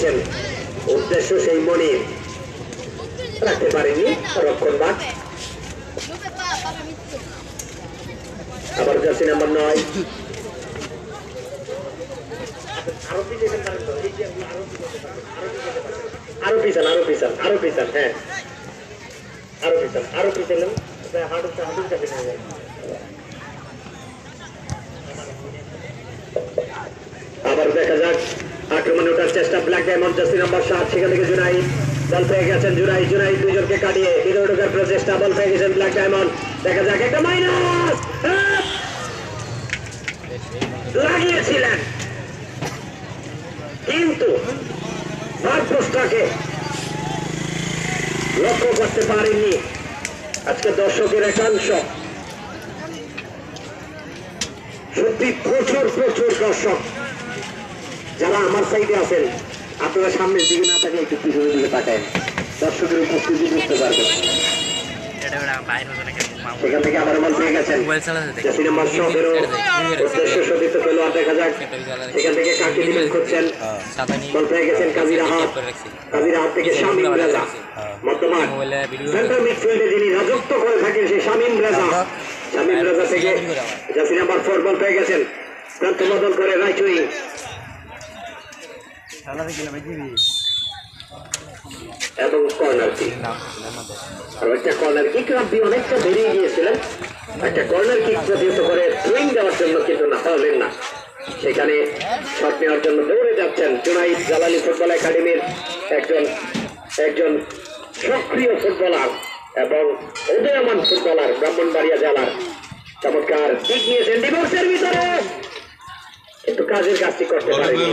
গিয়েছেন উদ্দেশ্য সেই মনির। রাখতে পারেনি, রক্ষণ বাদ আবার জার্সি নাম্বার নয়। আবার দেখা যাক, আক্রমণে ওঠার চেষ্টা ব্ল্যাক ডায়মন্ড জার্সি নাম্বার সাত সেখান থেকে জুনাই বল পেয়ে গেছেন জুনাই জুনাই দুজনকে কাটিয়ে ভিতরে ঢোকার প্রচেষ্টা বল পেয়ে গেছেন ব্ল্যাক ডায়মন্ড দেখা যাক, একটা মাইনাস লাগিয়েছিলেন। কিন্তু ভারপ্রস্তাকে লক্ষ্য করতে পারেননি আজকে দর্শকের একাংশ। সত্যি প্রচুর প্রচুর দর্শক। যারা আমার সাইডে আছেন আপনারা সামনের দিকে না থাকলে একটু পিছনের দিকে তাকায় দর্শকের উপস্থিতি বুঝতে পারবেন। সেখান থেকে আবার বল পেয়ে গেছেন মোবাইল চালাতে দেখি। জাসিনা মাসুদেরও উদ্দেশ্য শোধিত পেল দেখা যাক। সেখান থেকে কাকে দিলেন করছেন? বল পেয়ে গেছেন কাজির হাত। কাজির হাত থেকে শামিম রাজা। বর্তমান সেন্ট্রাল মিডফিল্ডে যিনি রাজত্ব করে থাকেন সেই শামিম রাজা। শামিম রাজা থেকে জাসি নাম্বার ফোর বল পেয়ে গেছেন। প্রান্ত বদল করে রাইচুই এবং কর্নার কিক একটা কর্নার কিক রাব্বি অনেকটা বেরিয়ে গিয়েছিলেন। একটা কর্নার কিক প্রতিহত করে সুইং দেওয়ার জন্য কিন্তু না পারলেন না। সেখানে শট নেওয়ার জন্য দৌড়ে যাচ্ছেন জুনাইদ জালালি ফুটবল একাডেমির একজন একজন সক্রিয় ফুটবলার এবং উদয়মান ফুটবলার ব্রাহ্মণবাড়িয়া জেলার চমৎকার দিক নিয়েছেন। ডিভোর্সের ভিতরে। কিন্তু কাজের কাজটি করতে পারেনি।